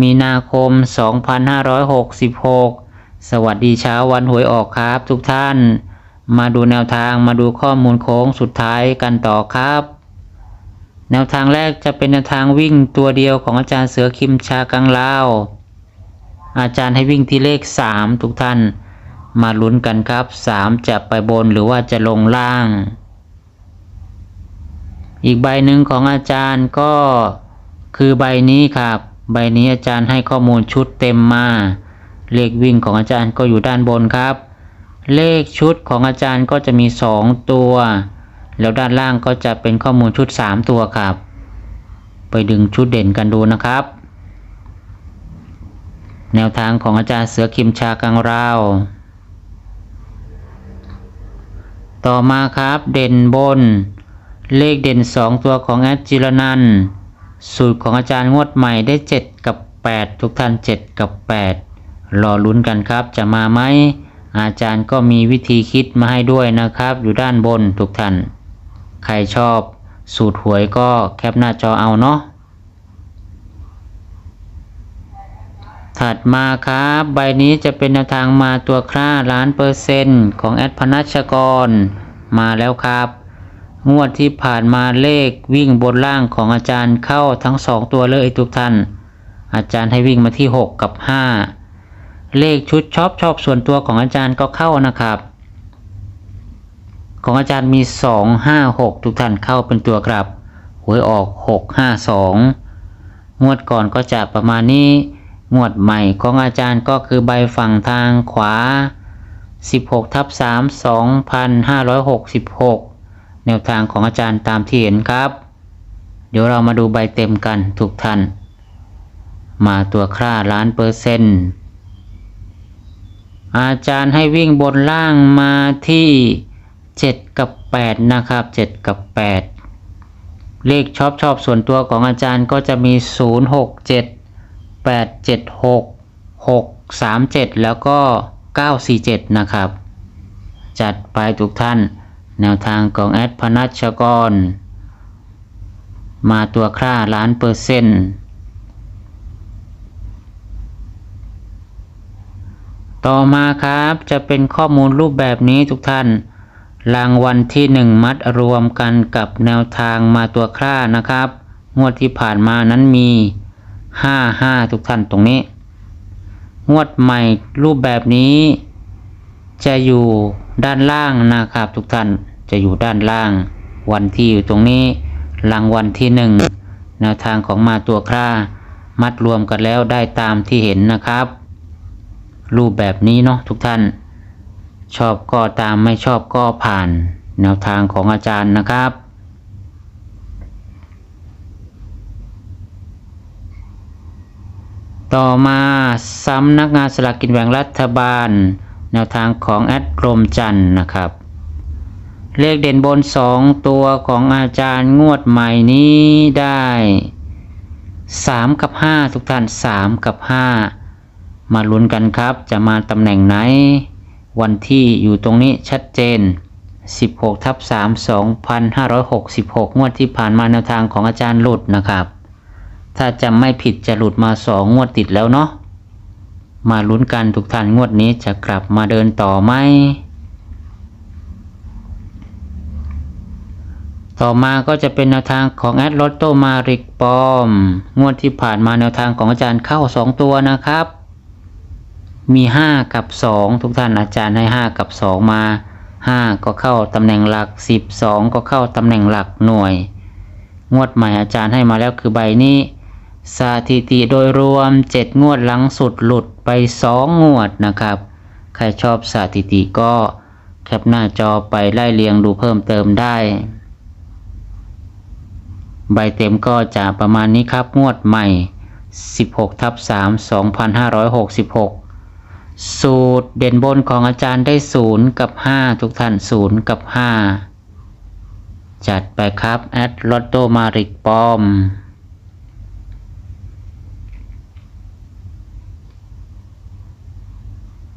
มีนาคม 2566 สวัสดีเช้าวันหวยออกครับทุกท่าน มาดูแนวทางมาดูข้อมูลโค้งสุดท้ายกันต่อครับ แนวทางแรกจะเป็นแนวทางวิ่งตัวเดียวของอาจารย์เสือคิมชากังลาว อาจารย์ให้วิ่งที่เลข 3 ทุกท่าน มาลุ้นกันครับ 3 จะไปบนหรือว่าจะลงล่าง อีกใบหนึ่งของอาจารย์ก็คือใบนี้ครับ ใบนี้อาจารย์ให้ข้อมูลชุดเต็มมา เลขวิ่งของอาจารย์ก็อยู่ด้านบนครับ เลขชุดของอาจารย์ก็จะมี 2 ตัว แล้วด้านล่างก็จะเป็นข้อมูลชุด 3 ตัวครับ ไปดึงชุดเด่นกันดูนะครับ แนวทางของอาจารย์เสือคิมชากังราวต่อมาครับเด่นบน เลขเด่น 2 ตัวของแอดจิรนันท์ สูตรของอาจารย์งวดใหม่ได้ 7 กับ 8 ทุกท่าน 7 กับ 8 รอลุ้นกันครับ จะมาไหม อาจารย์ก็มีวิธีคิดมาให้ด้วยนะครับ อยู่ด้านบนทุกท่าน ใครชอบสูตรหวยก็แคปหน้าจอเอาเนาะ ถัดมาครับ ใบนี้จะเป็นแนวทางมาตัวคร่าล้านเปอร์เซ็นต์ของแอดพนัชกร มาแล้วครับ งวดที่ผ่านมาเลขวิ่งบนล่างของอาจารย์เข้าทั้งสองตัวเลยทุกท่าน อาจารย์ให้วิ่งมาที่ 6 กับ 5 เลขชุดชอบชอบส่วนตัวของอาจารย์ก็เข้านะครับ ของอาจารย์มี 2 5 6 ทุกท่านเข้าเป็นตัวกลับหวยออก 6 5 2 งวดก่อนก็จะประมาณนี้ งวดใหม่ของอาจารย์ก็คือใบฝั่งทางขวา 16ทับ3 2566 แนวทางของอาจารย์ตามที่เห็นครับ เดี๋ยวเรามาดูใบเต็มกันทุกท่าน มาตัวคร่าล้านเปอร์เซ็นต์อาจารย์ให้วิ่งบนล่างมาที่ 7 กับ 8 นะครับ 7 กับ 8 เลขชอบชอบส่วนตัวของอาจารย์ก็จะมี 0 6 7 8 7 6 6 3 7 แล้วก็ 9 4 7 นะครับ จัดไปทุกท่าน แนวทางของแอดพนัชกร มาตัวคร่าล้านเปอร์เซ็นต์ต่อมาครับจะเป็นข้อมูลรูปแบบนี้ทุกท่าน รางวัลที่ 1 มัดรวมกันกับแนวทางมาตัวคร่านะครับ งวดที่ผ่านมานั้นมี 5 5 ทุกท่านตรงนี้ งวดใหม่รูปแบบนี้จะอยู่ ด้านล่างนะครับทุกท่านจะอยู่ด้านล่าง วันที่อยู่ตรงนี้รางวัลที่1แนวทางของมาตัวคร่ามัดรวมกันแล้วได้ตามที่เห็นนะครับ รูปแบบนี้เนาะทุกท่าน ชอบก็ตามไม่ชอบก็ผ่าน แนวทางของอาจารย์นะครับ ต่อมาสำนักงานสลากกินแบ่งรัฐบาล แนวทางของแอดกรมจันนะครับ เลขเด่นบน 2 ตัวของอาจารย์งวดใหม่นี้ได้ 3 กับ 5 ทุกท่าน 3 กับ 5 มาลุ้นกันครับ จะมาตำแหน่งไหน วันที่อยู่ตรงนี้ชัดเจน 16ทับ3 2566 งวดที่ผ่านมาแนวทางของอาจารย์หลุดนะครับ ถ้าจำไม่ผิดจะหลุดมา 2 งวดติดแล้วเนาะ มาลุ้นกันทุกท่านงวดนี้จะกลับมาเดินต่อไหม ต่อมาก็จะเป็นแนวทางของแอดลอตโตมาริกปอม งวดที่ผ่านมาแนวทางของอาจารย์เข้า 2 ตัวนะครับ มี 5 กับ 2 ทุกท่านอาจารย์ให้ 5 กับ 2 มา 5 ก็เข้าตำแหน่งหลัก 12 ก็เข้าตำแหน่งหลักหน่วย งวดใหม่อาจารย์ให้มาแล้วคือใบนี้ สถิติโดยรวม 7 งวดหลังสุดหลุดไป 2 งวดนะครับ ใครชอบสถิติก็แคปหน้าจอไปไล่เรียงดูเพิ่มเติมได้ ใบเต็มก็จะประมาณนี้ครับ งวดใหม่ 16ทับ3 2566 สูตรเด่นบนของอาจารย์ได้ 0 กับ 5 ทุกท่าน 0 กับ 5 จัดไปครับ แอดลอตโตมาริกปอม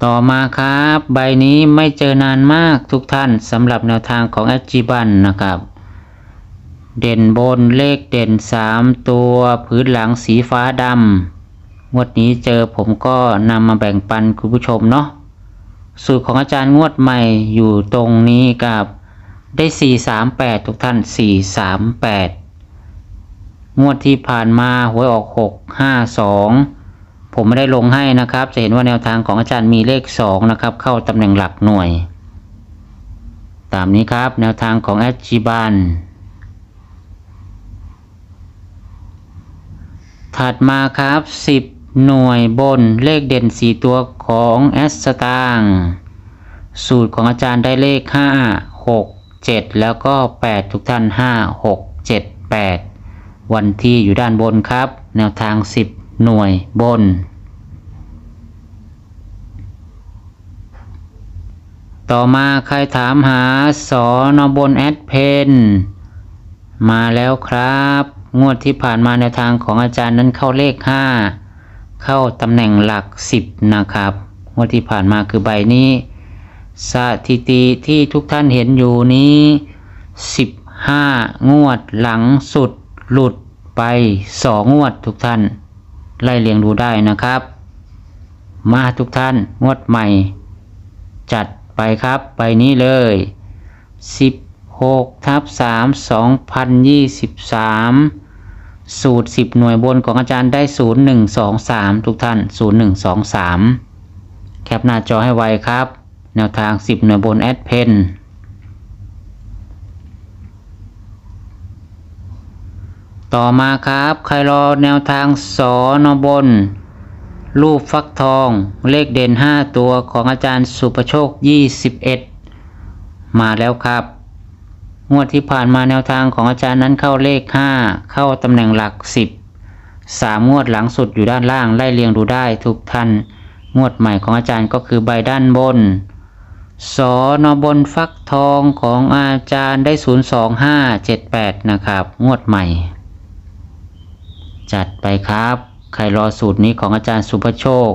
ต่อมาครับ ใบนี้ไม่เจอนานมากทุกท่านสำหรับแนวทางของแอจิบันนะครับ เด่นบนเลขเด่น 3 ตัวพื้นหลังสีฟ้าดำงวดนี้เจอผมก็นำมาแบ่งปันคุณผู้ชมเนาะสูตรของอาจารย์งวดใหม่อยู่ตรงนี้กับได้ 438 ทุกท่าน 438 งวดที่ผ่านมาหวยออก 652 ผมไม่ได้ลงให้นะครับ จะเห็นว่าแนวทางของอาจารย์มีเลข 2 นะครับ เข้าตำแหน่งหลักหน่วย ตามนี้ครับ แนวทางของแอดจิบันถัดมาครับ 10 หน่วยบนเลขเด่น 4 ตัวของแอสสตางสูตรของอาจารย์ได้เลข 5 6 7 แล้วก็ 8 ทุกท่าน 5 6 7 8 วันที่อยู่ด้านบนครับ แนวทาง 10 หน่วยบน ต่อมาใครถามหาสอนอบนแอดเพนมาแล้วครับ งวดที่ผ่านมาแนทางของอาจารย์นั้นเข้าเลข 5 เข้าตำแหน่งหลัก 10 นะครับ งวดที่ผ่านมาคือใบนี้ สถิติที่ทุกท่านเห็นอยู่นี้ 15 งวดหลังสุดหลุดไป 2 งวดทุกท่าน ไล่เรียงดูได้นะครับ มาทุกท่านงวดใหม่ จัดไปครับใบนี้เลย 16ทับ3 2023 สูตร 10 หน่วยบนของอาจารย์ได้ 0123 ทุกท่าน 0123 แคปหน้าจอให้ไวครับ แนวทาง 10 หน่วยบนแอดเพน ต่อมาครับ ใครรอแนวทางสอนบน รูปฟักทอง เลขเด่น 5 ตัวของอาจารย์สุประโชค 21 มาแล้วครับ งวดที่ผ่านมาแนวทางของอาจารย์นั้นเข้าเลข 5 เข้าตำแหน่งหลัก 10 3 งวดหลังสุดอยู่ด้านล่างไล่เรียงดูได้ทุกท่าน งวดใหม่ของอาจารย์ก็คือใบด้านบนสอนบนฟักทองของอาจารย์ได้ 02578 นะครับ งวดใหม่ จัดไปครับ ใครรอสูตรนี้ของอาจารย์สุภโชค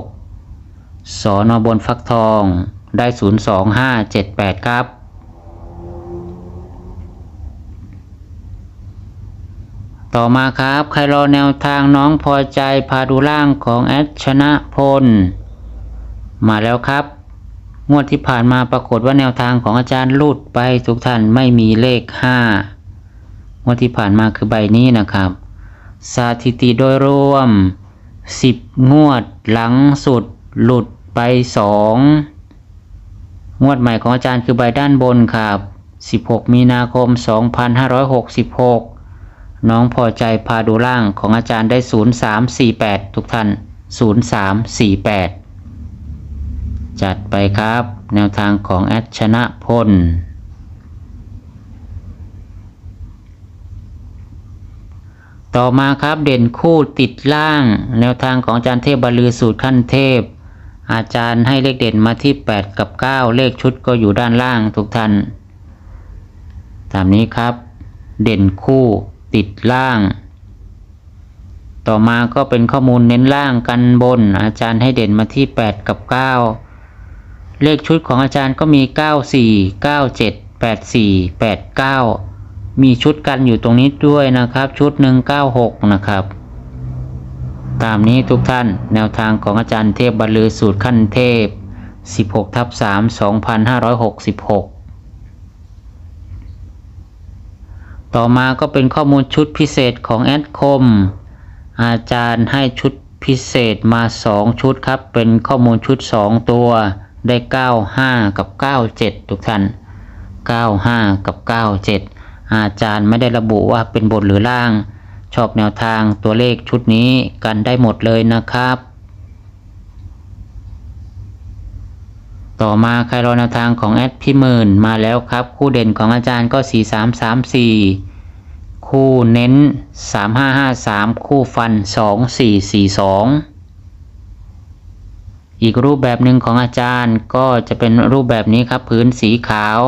สอนบนฟักทองได้ 02578 ครับ ต่อมาครับ ใครรอแนวทางน้องพอใจพาดูล่างของแอดชนะพล มาแล้วครับ งวดที่ผ่านมาปรากฏว่าแนวทางของอาจารย์ลุดไปทุกท่านไม่มีเลข 5 งวดที่ผ่านมาคือใบนี้นะครับ สถิติโดยรวม 10 งวดหลังสุดหลุดไป 2 งวดใหม่ของอาจารย์คือใบด้านบนครับ 16 มีนาคม 2566 น้องพอใจพาดูล่างของอาจารย์ได้ 0348 ทุกท่าน 0348 จัดไปครับ แนวทางของแอดชนะพล ต่อมาครับเด่นคู่ติดล่าง แนวทางของอาจารย์เทพบาลือสูตรขั้นเทพ อาจารย์ให้เลขเด่นมาที่ 8 กับ 9 เลขชุดก็อยู่ด้านล่างทุกท่านตามนี้ครับ เด่นคู่ติดล่าง ต่อมาก็เป็นข้อมูลเน้นล่างกันบน อาจารย์ให้เด่นมาที่ 8 กับ 9 เลขชุดของอาจารย์ก็มี 94 97 84 89 มีชุดกันอยู่ตรงนี้ด้วยนะครับ ชุด 196 นะครับ ตามนี้ทุกท่านแนวทางของอาจารย์เทพบรรลือสูตรขั้นเทพ 16ทับ3 2566ต่อมาก็เป็นข้อมูลชุดพิเศษของแอดคม อาจารย์ให้ชุดพิเศษมา 2 ชุดครับ เป็นข้อมูลชุด 2 ตัวได้ 95 กับ 97 ทุกท่าน 95 กับ 97 อาจารย์ไม่ได้ระบุว่าเป็นบนหรือล่าง ชอบแนวทางตัวเลขชุดนี้กันได้หมดเลยนะครับ ต่อมาใครรอแนวทางของแอดพี่หมื่นมาแล้วครับ คู่เด่นของอาจารย์ก็ 4334คคู่เน้น 3553 คู่ฟัน 2442อีกรูปแบบหนึ่งของอาจารย์ก็จะเป็นรูปแบบนี้ครับ พื้นสีขาว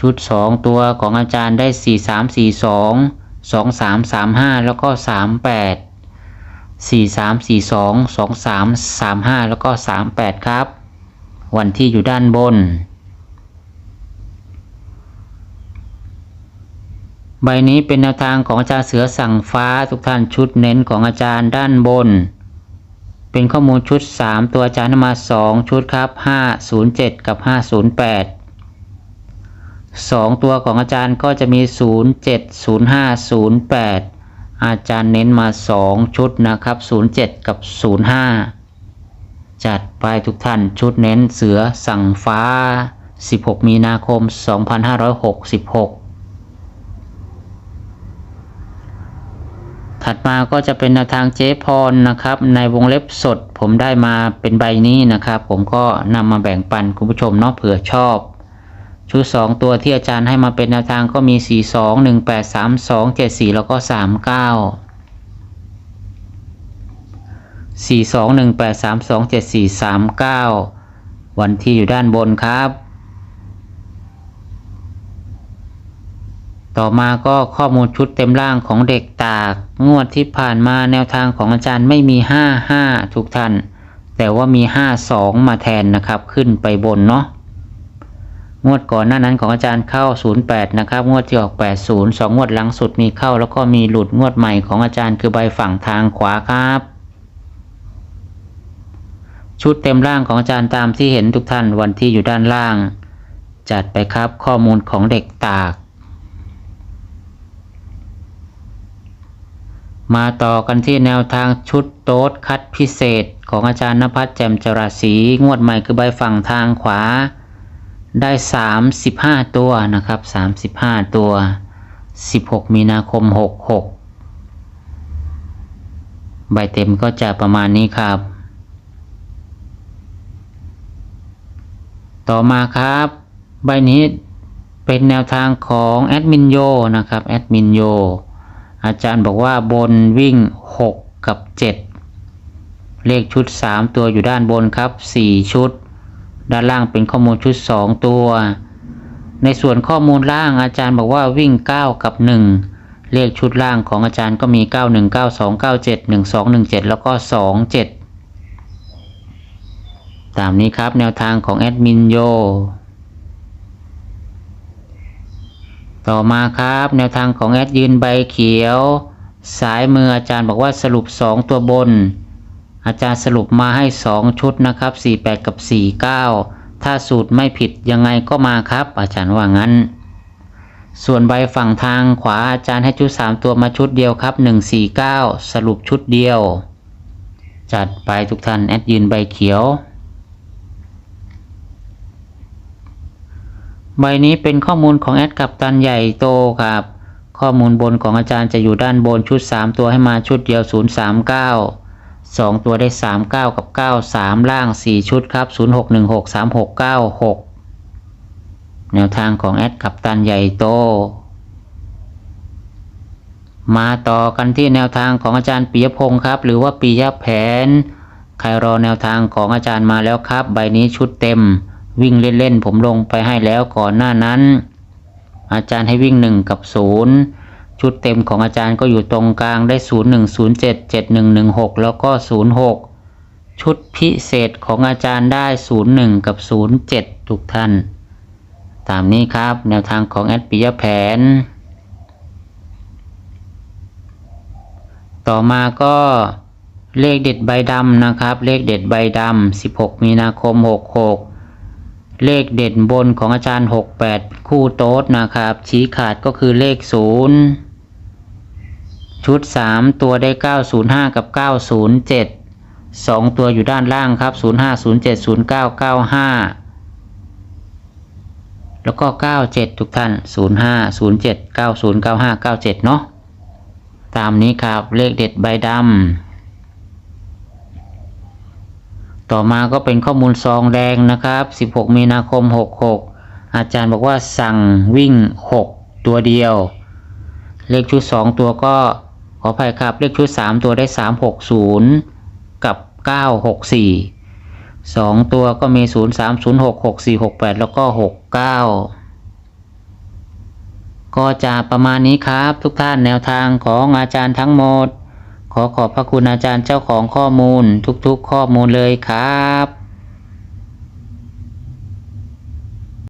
ชุด 2 ตัวของอาจารย์ได้ 4342 2335 แล้วก็ 38 4342 2335 แล้วก็ 38 ครับ วันที่อยู่ด้านบน ใบนี้เป็นแนวทางของอาจารย์เสือสั่งฟ้าทุกท่านชุดเน้นของอาจารย์ด้านบน เป็นข้อมูลชุด 3 ตัวอาจารย์นมา 2 ชุดครับ 507 กับ 508 2 ตัวของอาจารย์ก็จะมี 07 05 08 อาจารย์เน้นมา 2 ชุดนะครับ 07 กับ 05 จัดไปทุกท่านชุดเน้นเสือสั่งฟ้า 16 มีนาคม 2566ถัดมาก็จะเป็นแนวทางเจ๊พรนะครับ ในวงเล็บสดผมได้มาเป็นใบนี้นะครับ ผมก็นำมาแบ่งปันคุณผู้ชมเนาะเผื่อชอบ ชุด 2 ตัวที่อาจารย์ให้มาเป็นแนวทางก็มี 4 2 1 8 3 2 7 4 แล้วก็ 39 4 2 1 8 3 2 7 4 3 9 วันที่อยู่ด้านบนครับ ต่อมาก็ข้อมูลชุดเต็มร่างของเด็กตาก งวดที่ผ่านมาแนวทางของอาจารย์ไม่มี 5 5 ทุกท่าน แต่ว่ามี 5 2 มาแทนนะครับขึ้นไปบนเนาะ งวดก่อนหน้านั้นของอาจารย์เข้า 08 นะครับ งวดที่ออก 80 2 งวดหลังสุดมีเข้า แล้วก็มีหลุดงวดใหม่ของอาจารย์คือใบฝั่งทางขวาครับ ชุดเต็มร่างของอาจารย์ตามที่เห็นทุกท่านวันที่อยู่ด้านล่าง จัดไปครับข้อมูลของเด็กตาก มาต่อกันที่แนวทางชุดโต๊ดคัดพิเศษของอาจารย์นภัสแจ่มจราศีงวดใหม่คือใบฝั่งทางขวา ได้ 35 ตัวนะครับ 35 ตัว 16 มีนาคม 66 ใบเต็มก็จะประมาณนี้ครับ ต่อมาครับ ใบนี้เป็นแนวทางของแอดมินโยนะครับแอดมินโยอาจารย์บอกว่าบนวิ่ง 6 กับ 7 เลขชุด 3 ตัวอยู่ด้านบนครับ 4 ชุด ด้านล่างเป็นข้อมูลชุด 2 ตัว ในส่วนข้อมูลล่างอาจารย์บอกว่าวิ่ง 9 กับ 1 เลขชุดล่างของอาจารย์ก็มี 91 92 97 12 17 แล้วก็ 27 ตามนี้ครับแนวทางของแอดมินโยต่อมาครับแนวทางของแอดยืนใบเขียว สายมืออาจารย์บอกว่าสรุป 2 ตัวบน อาจารย์สรุปมาให้ 2 ชุดนะครับ 48 กับ 49 ถ้าสูตรไม่ผิดยังไงก็มาครับ อาจารย์ว่างั้น ส่วนใบฝั่งทางขวาอาจารย์ให้ชุด 3 ตัวมาชุดเดียวครับ 149 สรุปชุดเดียว จัดไปทุกท่านแอดยืนใบเขียว ใบนี้เป็นข้อมูลของแอดกับตันใหญ่โตครับ ข้อมูลบนของอาจารย์จะอยู่ด้านบนชุด 3 ตัวให้มาชุดเดียว 039 2ตัวได้39กับ93ล่าง4ชุดครับ0616 3696แนวทางของแอดกับตันใหญ่โต มาต่อกันที่แนวทางของอาจารย์ปิยพงศ์ครับ หรือว่าปิยแผน ใครรอแนวทางของอาจารย์มาแล้วครับ ใบนี้ชุดเต็ม วิ่งเล่นๆผมลงไปให้แล้วก่อนหน้านั้น อาจารย์ให้วิ่ง1กับ0 ชุดเต็มของอาจารย์ก็อยู่ตรงกลางได้ 0 1 0 7 7 1 1 6 แล้วก็ 06 ชุดพิเศษของอาจารย์ได้ 0 1 กับ 0 7 ทุกท่าน ตามนี้ครับแนวทางของแอดปิยแผน ต่อมาก็เลขเด็ดใบดำนะครับ เลขเด็ดใบดำ 16 มีนาคม 66เลขเด่นบนของอาจารย์ 68 คู่โต๊ดนะครับ ชี้ขาดก็คือเลข 0 ชุด 3 ตัวได้ 905 กับ 907 2 ตัวอยู่ด้านล่างครับ 05 07 09 95 แล้วก็ 97 ทุกท่าน 05 07 90 95 97 เนาะตามนี้ครับเลขเด็ดใบดำต่อมาก็เป็นข้อมูลซองแดงนะครับ 16 มีนาคม 66 อาจารย์บอกว่าสั่งวิ่ง 6 ตัวเดียวเลขชุดสองตัวก็ ออภัยครับ เลขชุดสามตัวได้สามหกศูนย์กับเก้าหกสี่สองตัวก็มีศูนย์สามศูนย์หกหกสี่หกแปดแล้วก็หกเก้าก็จะประมาณนี้ครับทุกท่านแนวทางของอาจารย์ทั้งหมด ขอขอบพระคุณอาจารย์เจ้าของข้อมูลทุกๆข้อมูลเลยครับ